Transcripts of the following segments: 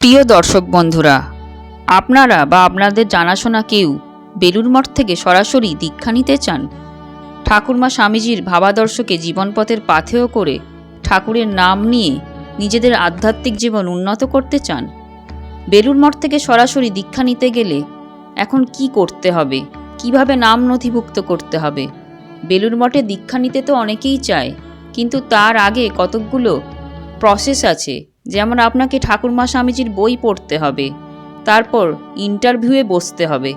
প্রিয় দর্শক বন্ধুরা, আপনারা বা আপনাদের জানাশোনা কেউ বেলুর মঠ থেকে সরাসরি দীক্ষা নিতে চান? ঠাকুরমা স্বামীজির ভাবাদর্শকে জীবনপথের পাথেয় করে ঠাকুরের নাম নিয়ে নিজেদের আধ্যাত্মিক জীবন উন্নত করতে চান? বেলুর মঠ থেকে সরাসরি দীক্ষা নিতে গেলে এখন কি করতে হবে? কীভাবে নাম নথিভুক্ত করতে হবে? বেলুর মঠে দীক্ষা নিতে তো অনেকেই চায়, কিন্তু তার আগে কতকগুলো প্রসেস আছে। যেমন আপনাকে ঠাকুরমা স্বামীজির বই পড়তে হবে, তারপর ইন্টারভিউয়ে বসতে হবে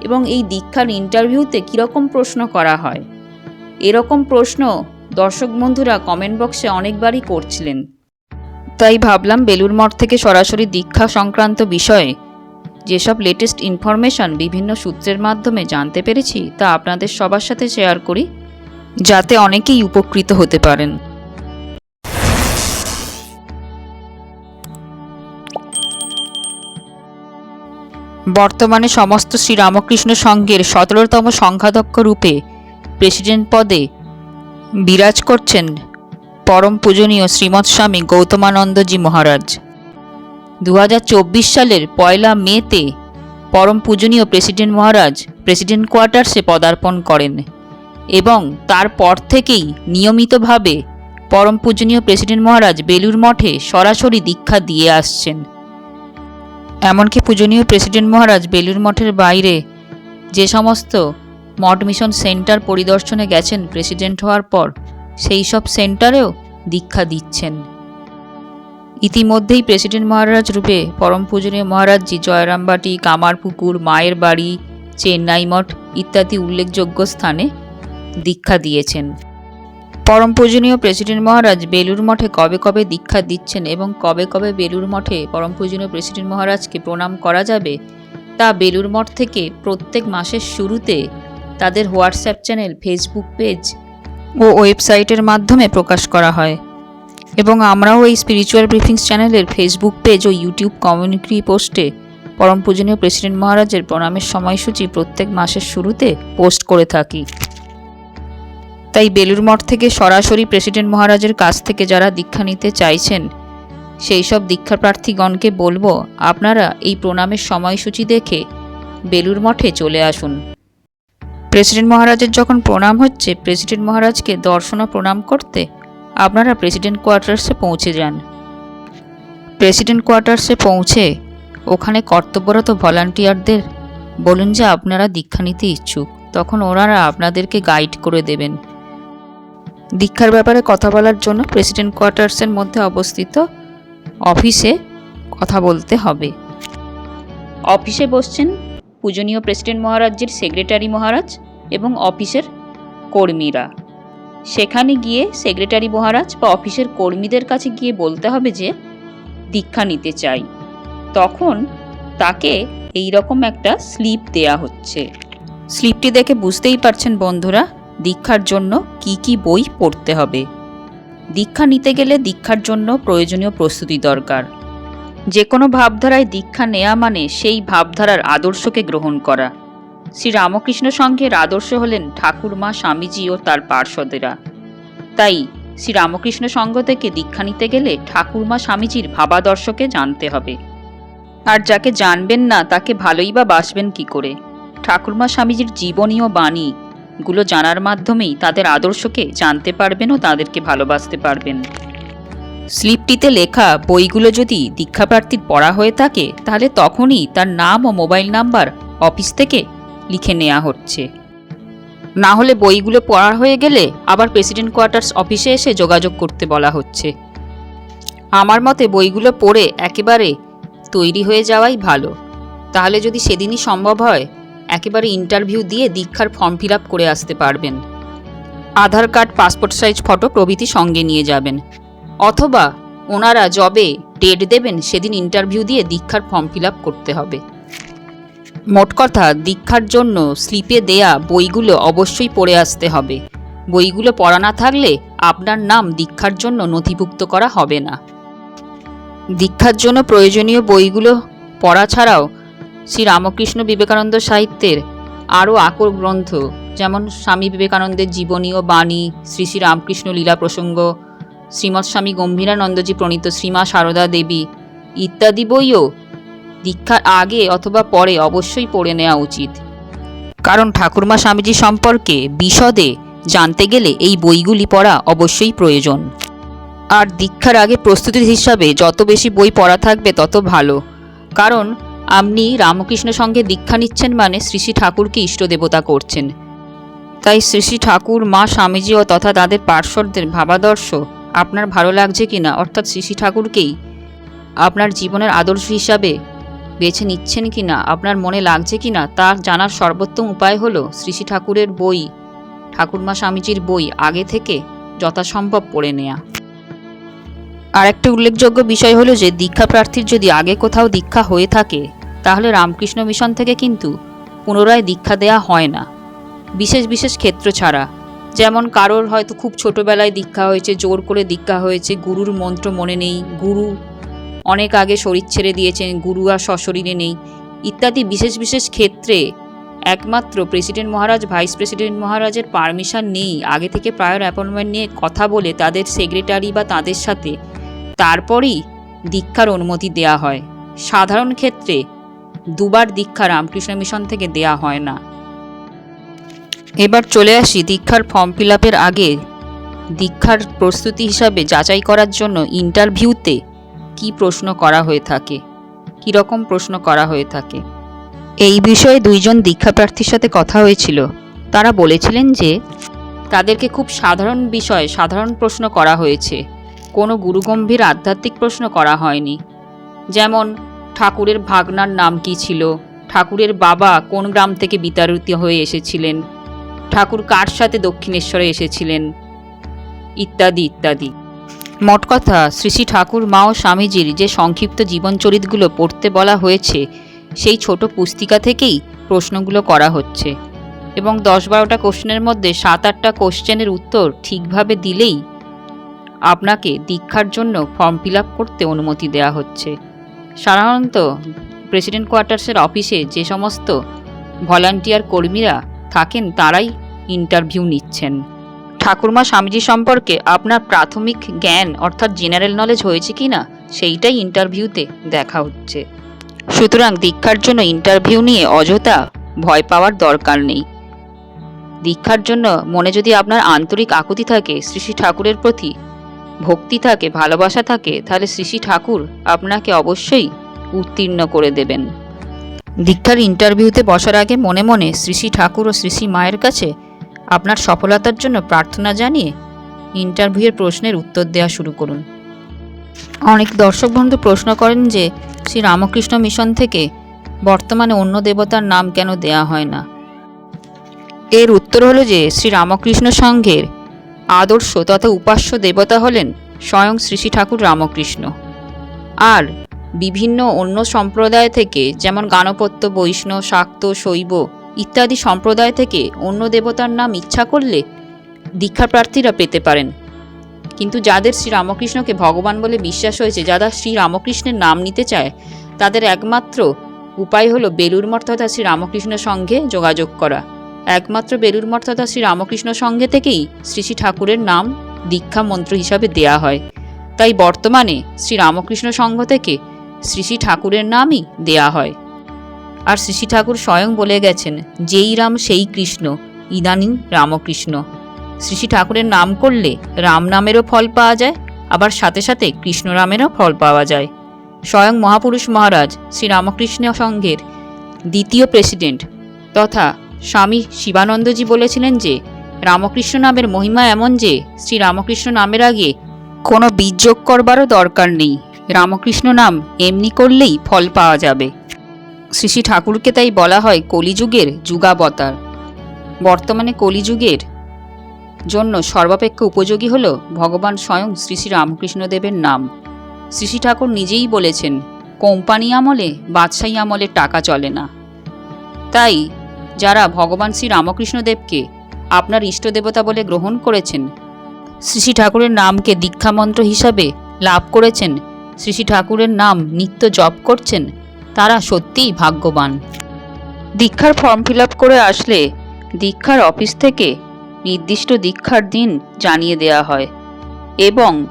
এবং এই দীক্ষার ইন্টারভিউতে কীরকম প্রশ্ন করা হয়? এরকম প্রশ্ন দর্শক বন্ধুরা কমেন্ট বক্সে অনেকবারই করছিলেন। তাই ভাবলাম বেলুর মঠ থেকে সরাসরি দীক্ষা সংক্রান্ত বিষয়ে যেসব লেটেস্ট ইনফরমেশন বিভিন্ন সূত্রের মাধ্যমে জানতে পেরেছি, তা আপনাদের সবার সাথে শেয়ার করি, যাতে অনেকেই উপকৃত হতে পারেন। বর্তমানে সমস্ত শ্রীরামকৃষ্ণ সংঘের সতেরোতম সংখ্যাধ্যক্ষ রূপে প্রেসিডেন্ট পদে বিরাজ করছেন পরম পূজনীয় শ্রীমৎ স্বামী গৌতমানন্দজি মহারাজ। দু হাজার চব্বিশ সালের পয়লা মেতে পরম পূজনীয় প্রেসিডেন্ট মহারাজ প্রেসিডেন্ট কোয়ার্টার্সে পদার্পণ করেন এবং তারপর থেকেই নিয়মিতভাবে পরম পূজনীয় প্রেসিডেন্ট মহারাজ বেলুর মঠে সরাসরি দীক্ষা দিয়ে আসছেন। এমনকি পূজনীয় প্রেসিডেন্ট মহারাজ বেলুর মঠের বাইরে যে সমস্ত মঠ মিশন সেন্টার পরিদর্শনে গেছেন প্রেসিডেন্ট হওয়ার পর, সেই সব সেন্টারেও দীক্ষা দিচ্ছেন। ইতিমধ্যেই প্রেসিডেন্ট মহারাজ রূপে পরম পূজনীয় মহারাজজি জয়রামবাটি, কামারপুকুর, মায়ের বাড়ি, চেন্নাই মঠ ইত্যাদি উল্লেখযোগ্য স্থানে দীক্ষা দিয়েছেন। পরম পূজনীয় প্রেসিডেন্ট মহারাজ বেলুর মঠে কবে কবে দীক্ষা দিচ্ছেন এবং কবে কবে বেলুর মঠে পরম পূজনীয় প্রেসিডেন্ট মহারাজকে প্রণাম করা যাবে, তা বেলুর মঠ থেকে প্রত্যেক মাসের শুরুতে তাদের হোয়াটসঅ্যাপ চ্যানেল, ফেসবুক পেজ ও ওয়েবসাইটের মাধ্যমে প্রকাশ করা হয়। এবং আমরাও এই স্পিরিচুয়াল ব্রিফিংস চ্যানেলের ফেসবুক পেজ ও ইউটিউব কমিউনিটি পোস্টে পরম পূজনীয় প্রেসিডেন্ট মহারাজের প্রণামের সময়সূচি প্রত্যেক মাসের শুরুতে পোস্ট করে থাকি। তাই বেলুর মঠ থেকে সরাসরি প্রেসিডেন্ট মহারাজের কাছ থেকে যারা দীক্ষা নিতে চাইছেন, সেই সব দীক্ষা প্রার্থীগণকে বলব, আপনারা এই প্রণামের সময়সূচি দেখে বেলুর মঠে চলে আসুন। প্রেসিডেন্ট মহারাজের যখন প্রণাম হচ্ছে, প্রেসিডেন্ট মহারাজকে দর্শন প্রণাম করতে আপনারা প্রেসিডেন্ট কোয়ার্টার্সে পৌঁছে যান। প্রেসিডেন্ট কোয়ার্টার্সে পৌঁছে ওখানে কর্তব্যরত ভলান্টিয়ারদের বলুন যে আপনারা দীক্ষা নিতে ইচ্ছুক, তখন ওনারা আপনাদেরকে গাইড করে দেবেন। দীক্ষার ব্যাপারে কথা বলার জন্য প্রেসিডেন্ট কোয়ার্টার্সের মধ্যে অবস্থিত অফিসে কথা বলতে হবে। অফিসে বসছেন পূজনীয় প্রেসিডেন্ট মহারাজের সেক্রেটারি মহারাজ এবং অফিসের কর্মীরা। সেখানে গিয়ে সেক্রেটারি মহারাজ বা অফিসের কর্মীদের কাছে গিয়ে বলতে হবে যে, দীক্ষা নিতে চাই। তখন তাকে এই রকম একটা স্লিপ দেয়া হচ্ছে। স্লিপটি দেখে বুঝতেই পারছেন বন্ধুরা দীক্ষার জন্য কি কি বই পড়তে হবে। দীক্ষা নিতে গেলে দীক্ষার জন্য প্রয়োজনীয় প্রস্তুতি দরকার। যে কোনো ভাবধারায় দীক্ষা নেয়া মানে সেই ভাবধারার আদর্শকে গ্রহণ করা। শ্রী রামকৃষ্ণ সংঘের আদর্শ হলেন ঠাকুরমা, স্বামীজি ও তার পার্শ্বদেরা। তাই শ্রী রামকৃষ্ণ সংঘ থেকে দীক্ষা নিতে গেলে ঠাকুরমা, স্বামীজির ভাবাদর্শকে জানতে হবে। আর যাকে জানবেন না, তাকে ভালোই বা বাসবেন কি করে? ঠাকুরমা, স্বামীজির জীবনী ও বাণী গুলো জানার মাধ্যমেই তাদের আদর্শকে জানতে পারবেন ও তাদেরকে ভালোবাসতে পারবেন। স্লিপটিতে লেখা বইগুলো যদি দীক্ষাপ্রার্থীর পড়া হয়ে থাকে, তাহলে তখনই তার নাম ও মোবাইল নাম্বার অফিস থেকে লিখে নেওয়া হচ্ছে। না হলে বইগুলো পড়া হয়ে গেলে আবার প্রেসিডেন্ট কোয়ার্টার্স অফিসে এসে যোগাযোগ করতে বলা হচ্ছে। আমার মতে বইগুলো পড়ে একেবারে তৈরি হয়ে যাওয়াই ভালো। তাহলে যদি সেদিনই সম্ভব হয় একেবারে ইন্টারভিউ দিয়ে দীক্ষার ফর্ম ফিল করে আসতে পারবেন। Aadhaar card passport size photo প্রভৃতি সঙ্গে নিয়ে যাবেন। অথবা ওনারা জবে ডেট দেবেন, সেদিন ইন্টারভিউ দিয়ে দীক্ষার ফর্ম ফিল করতে হবে। মোট কথা, দীক্ষার জন্য স্লিপে দেয়া বইগুলো অবশ্যই পড়ে আসতে হবে। বইগুলো পড়া না থাকলে আপনার নাম দীক্ষার জন্য নথিভুক্ত করা হবে না। দীক্ষার জন্য প্রয়োজনীয় বইগুলো পড়া ছাড়াও শ্রী রামকৃষ্ণ বিবেকানন্দ সাহিত্যের আরও আকর গ্রন্থ, যেমন স্বামী বিবেকানন্দের জীবনী ও বাণী, শ্রী শ্রী রামকৃষ্ণ লীলা প্রসঙ্গ, শ্রীমৎ স্বামী গম্ভীরানন্দজি প্রণীত শ্রীমা সারদা দেবী ইত্যাদি বইও দীক্ষার আগে অথবা পরে অবশ্যই পড়ে নেওয়া উচিত। কারণ ঠাকুরমা স্বামীজি সম্পর্কে বিশদে জানতে গেলে এই বইগুলি পড়া অবশ্যই প্রয়োজন। আর দীক্ষার আগে প্রস্তুতির হিসাবে যত বেশি বই পড়া থাকবে তত ভালো। কারণ আপনি রামকৃষ্ণ সঙ্গে দীক্ষা নিচ্ছেন মানে শ্রী শ্রী ঠাকুরকে ইষ্ট দেবতা করছেন। তাই শ্রী শ্রী ঠাকুর, মা স্বামীজি ও তথা তাদের পার্শ্বদের ভাবাদর্শ, আপনার ভালো লাগছে কিনা? অর্থাৎ শ্রী শ্রী ঠাকুরকেই আপনার জীবনের আদর্শ হিসাবে বেছে নিচ্ছেন কিনা? আপনার মনে লাগছে কিনা? তা জানার সর্বোত্তম উপায় হলো শ্রী ঠাকুরের বই, ঠাকুরমা স্বামীজির বই আগে থেকে যথাসম্ভব পড়ে নেয়া। আর একটা উল্লেখযোগ্য বিষয় হলো যে দীক্ষা প্রার্থীর যদি আগে কোথাও দীক্ষা হয়ে থাকে, তাহলে রামকৃষ্ণ মিশন থেকে কিন্তু পুনরায় দীক্ষা দেয়া হয় না। বিশেষ বিশেষ ক্ষেত্র ছাড়া। যেমন কারোর হয়তো খুব ছোটোবেলায় দীক্ষা হয়েছে, জোর করে দীক্ষা হয়েছে, গুরুর মন্ত্র মনে নেই, গুরু অনেক আগে শরীর ছেড়ে দিয়েছেন, গুরু আর সশরীরে নেই, ইত্যাদি বিশেষ বিশেষ ক্ষেত্রে একমাত্র প্রেসিডেন্ট মহারাজ, ভাইস প্রেসিডেন্ট মহারাজের পারমিশন নেই। আগে থেকে প্রায়র অ্যাপয়েন্টমেন্ট নিয়ে কথা বলে তাদের সেক্রেটারি বা তাদের সাথে তারপরেই দীক্ষার অনুমতি দেয়া হয়। সাধারণ ক্ষেত্রে দুবার দীক্ষা রামকৃষ্ণ মিশন থেকে দেয়া হয় না। এবার চলে আসি দীক্ষার ফর্ম ফিল আপের আগে দীক্ষার প্রস্তুতি হিসাবে যাচাই করার জন্য ইন্টারভিউতে কি প্রশ্ন করা হয়ে থাকে, কী রকম প্রশ্ন করা হয়ে থাকে। এই বিষয়ে দুইজন দীক্ষা প্রার্থীর সাথে কথা হয়েছিল। তারা বলেছিলেন যে তাদেরকে খুব সাধারণ বিষয়ে সাধারণ প্রশ্ন করা হয়েছে। কোনো গুরুগম্ভীর আধ্যাত্মিক প্রশ্ন করা হয়নি। যেমন, ঠাকুরের ভাগনার নাম কি ছিল? ঠাকুরের বাবা কোন গ্রাম থেকে বিতাড়িত হয়ে এসেছিলেন? ঠাকুর কার সাথে দক্ষিণেশ্বরে এসেছিলেন? ইত্যাদি ইত্যাদি। মোট কথা, শ্রী শ্রী ঠাকুর, মা ও স্বামীজির যে সংক্ষিপ্ত জীবনচরিতগুলো পড়তে বলা হয়েছে, সেই ছোট পুস্তিকা থেকেই প্রশ্নগুলো করা হচ্ছে। এবং দশ বারোটা কোশ্চেনের মধ্যে সাত আটটা কোশ্চেনের উত্তর ঠিকভাবে দিলেই আপনাকে দীক্ষার জন্য ফর্ম ফিল করতে অনুমতি দেওয়া হচ্ছে। সাধারণত প্রেসিডেন্ট কোয়ার্টার্সের অফিসে যে সমস্ত ভলান্টিয়ার কর্মীরা থাকেন, তারাই ইন্টারভিউ নিচ্ছেন। ঠাকুরমা স্বামীজি সম্পর্কে আপনার প্রাথমিক জ্ঞান অর্থাৎ জেনারেল নলেজ হয়েছে কি না, সেইটাই ইন্টারভিউতে দেখা হচ্ছে। সুতরাং দীক্ষার জন্য ইন্টারভিউ নিয়ে অযথা ভয় পাওয়ার দরকার নেই। দীক্ষার জন্য মনে যদি আপনার আন্তরিক আকুতি থাকে, শ্রী শ্রী ঠাকুরের প্রতি ভক্তি থাকে, ভালোবাসা থাকে, তাহলে শ্রী ঠাকুর আপনাকে অবশ্যই উত্তীর্ণ করে দেবেন। দীক্ষার ইন্টারভিউতে বসার আগে মনে মনে শ্রী ঠাকুর ও শ্রী মায়ের কাছে আপনার সফলতার জন্য প্রার্থনা জানিয়ে ইন্টারভিউয়ের প্রশ্নের উত্তর দেওয়া শুরু করুন। অনেক দর্শক বন্ধু প্রশ্ন করেন যে, শ্রী রামকৃষ্ণ মিশন থেকে বর্তমানে অন্য দেবতার নাম কেন দেয়া হয় না? এর উত্তর হলো যে, শ্রী রামকৃষ্ণ সংঘের আদর্শ তথা উপাস্য দেবতা হলেন স্বয়ং শ্রী শ্রী ঠাকুর রামকৃষ্ণ। আর বিভিন্ন অন্য সম্প্রদায় থেকে যেমন গানপত্য, বৈষ্ণব, শাক্ত, শৈব ইত্যাদি সম্প্রদায় থেকে অন্য দেবতার নাম ইচ্ছা করলে দীক্ষা প্রার্থীরা পেতে পারেন। কিন্তু যাদের শ্রী রামকৃষ্ণকে ভগবান বলে বিশ্বাস হয়েছে, যারা শ্রী রামকৃষ্ণের নাম নিতে চায়, তাদের একমাত্র উপায় হলো বেলুর মঠ তথা শ্রী রামকৃষ্ণ সঙ্গে যোগাযোগ করা। একমাত্র বেলুর মঠ তথা শ্রী রামকৃষ্ণ সঙ্গে থেকেই শ্রী শ্রী ঠাকুরের নাম দীক্ষা মন্ত্র হিসাবে দেয়া হয়। তাই বর্তমানে শ্রী রামকৃষ্ণ সংঘ থেকে শ্রী শ্রী ঠাকুরের নামই দেয়া হয়। আর শ্রী শ্রী ঠাকুর স্বয়ং বলে গেছেন, যেই রাম সেই কৃষ্ণ, ইদানিং রামকৃষ্ণ। শ্রী শ্রী ঠাকুরের নাম করলে রাম নামেরও ফল পাওয়া যায়, আবার সাথে সাথে কৃষ্ণ রামেরও ফল পাওয়া যায়। স্বয়ং মহাপুরুষ মহারাজ শ্রী রামকৃষ্ণ সংঘের দ্বিতীয় প্রেসিডেন্ট তথা স্বামী শিবানন্দজি বলেছিলেন যে, রামকৃষ্ণ নামের মহিমা এমন যে শ্রী রামকৃষ্ণ নামের আগে কোনো বীজ যোগ করবারও দরকার নেই। রামকৃষ্ণ নাম এমনি করলেই ফল পাওয়া যাবে। শ্রী শ্রী ঠাকুরকে তাই বলা হয় কলিযুগের যুগাবতার। বর্তমানে কলিযুগের জন্য সর্বাপেক্ষা উপযোগী হল ভগবান স্বয়ং শ্রী শ্রী রামকৃষ্ণদেবের নাম। শ্রী শ্রী ঠাকুর নিজেই বলেছেন, কোম্পানি আমলে, বাদশাহী আমলে টাকা চলে না। তাই যারা ভগবান শ্রী রামকৃষ্ণদেবকে আপনার ইষ্টদেবতা বলে গ্রহণ করেছেন। শ্রী ঠাকুরের নামকে দীক্ষামন্ত্র হিসাবে লাভ করেছেন। শ্রী ঠাকুরের নাম নিত্য জপ করছেন। তারা সত্যিই ভাগ্যবান। দীক্ষার ফর্ম ফিল করে আসলে দীক্ষার অফিস থেকে নির্দিষ্ট দীক্ষার দিন জানিয়ে দেওয়া হয় এবং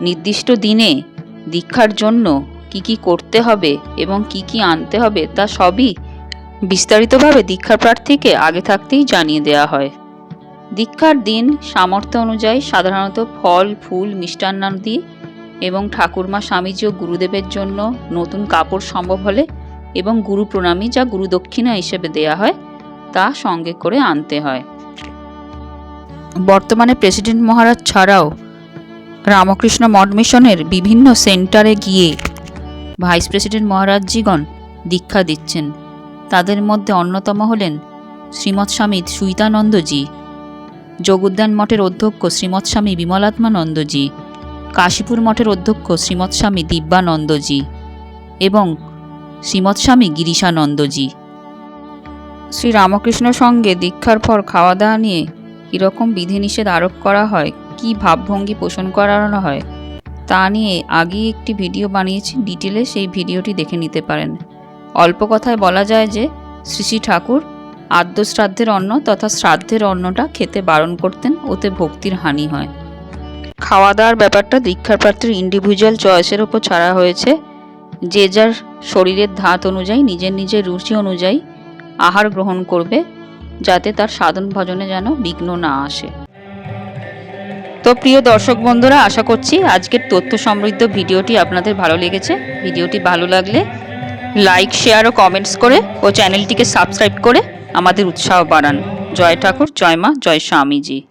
নির্দিষ্ট দিনে দীক্ষার জন্য কি কি করতে হবে এবং কি কি আনতে হবে তা সবই বিস্তারিতভাবে দীক্ষার প্রার্থীকে আগে থাকতেই জানিয়ে দেওয়া হয়। দীক্ষার দিন সামর্থ্য অনুযায়ী সাধারণত ফল, ফুল মিষ্টান্ন দিয়ে এবং ঠাকুরমা স্বামীজি ও গুরুদেবের জন্য নতুন কাপড় সম্ভব হলে এবং গুরু প্রণামী যা গুরু দক্ষিণা হিসেবে দেয়া হয়, তা সঙ্গে করে আনতে হয়। বর্তমানে প্রেসিডেন্ট মহারাজ ছাড়াও রামকৃষ্ণ মঠ মিশনের বিভিন্ন সেন্টারে গিয়ে ভাইস প্রেসিডেন্ট মহারাজজিগণ দীক্ষা দিচ্ছেন। তাদের মধ্যে অন্যতম হলেন শ্রীমৎ স্বামী সুইতানন্দজি, যোগোদ্যান মঠের অধ্যক্ষ শ্রীমৎ স্বামী বিমলাত্মানন্দজি, কাশীপুর মঠের অধ্যক্ষ শ্রীমৎ স্বামী দিব্যানন্দজি এবং শ্রীমৎ স্বামী গিরিশানন্দজি। শ্রী রামকৃষ্ণ সঙ্গে দীক্ষার পর খাওয়া দাওয়া নিয়ে কীরকম বিধিনিষেধ আরোপ করা হয়, কী ভাবভঙ্গি পোষণ করানো হয়, তা নিয়ে আগেই একটি ভিডিও বানিয়েছি, ডিটেলে সেই ভিডিওটি দেখে নিতে পারেন। অল্প কথায় বলা যায় যে, শ্রী শ্রী ঠাকুর আদ্য শ্রাদ্ধের অন্ন তথা শ্রাদ্ধের অন্নটা খেতে বারণ করতেন, ওতে ভক্তির হানি হয়। খাওয়া দাওয়ার ব্যাপারটা দীক্ষার প্রার্থীর ইন্ডিভিজুয়াল চয়েসের ওপর ছাড়া হয়েছে। যে যার শরীরের ধাত অনুযায়ী, নিজের নিজের রুচি অনুযায়ী আহার গ্রহণ করবে, যাতে তার সাধন ভজনে যেন বিঘ্ন না আসে। তো প্রিয় দর্শক বন্ধুরা, আশা করছি আজকের তথ্য সমৃদ্ধ ভিডিওটি আপনাদের ভালো লেগেছে। ভিডিওটি ভালো লাগলে লাইক শেয়ার ও কমেন্টস করে ও চ্যানেলটিকে সাবস্ক্রাইব করে আমাদের উৎসাহ বাড়ান। জয় ঠাকুর, জয় মা, জয় স্বামীজি।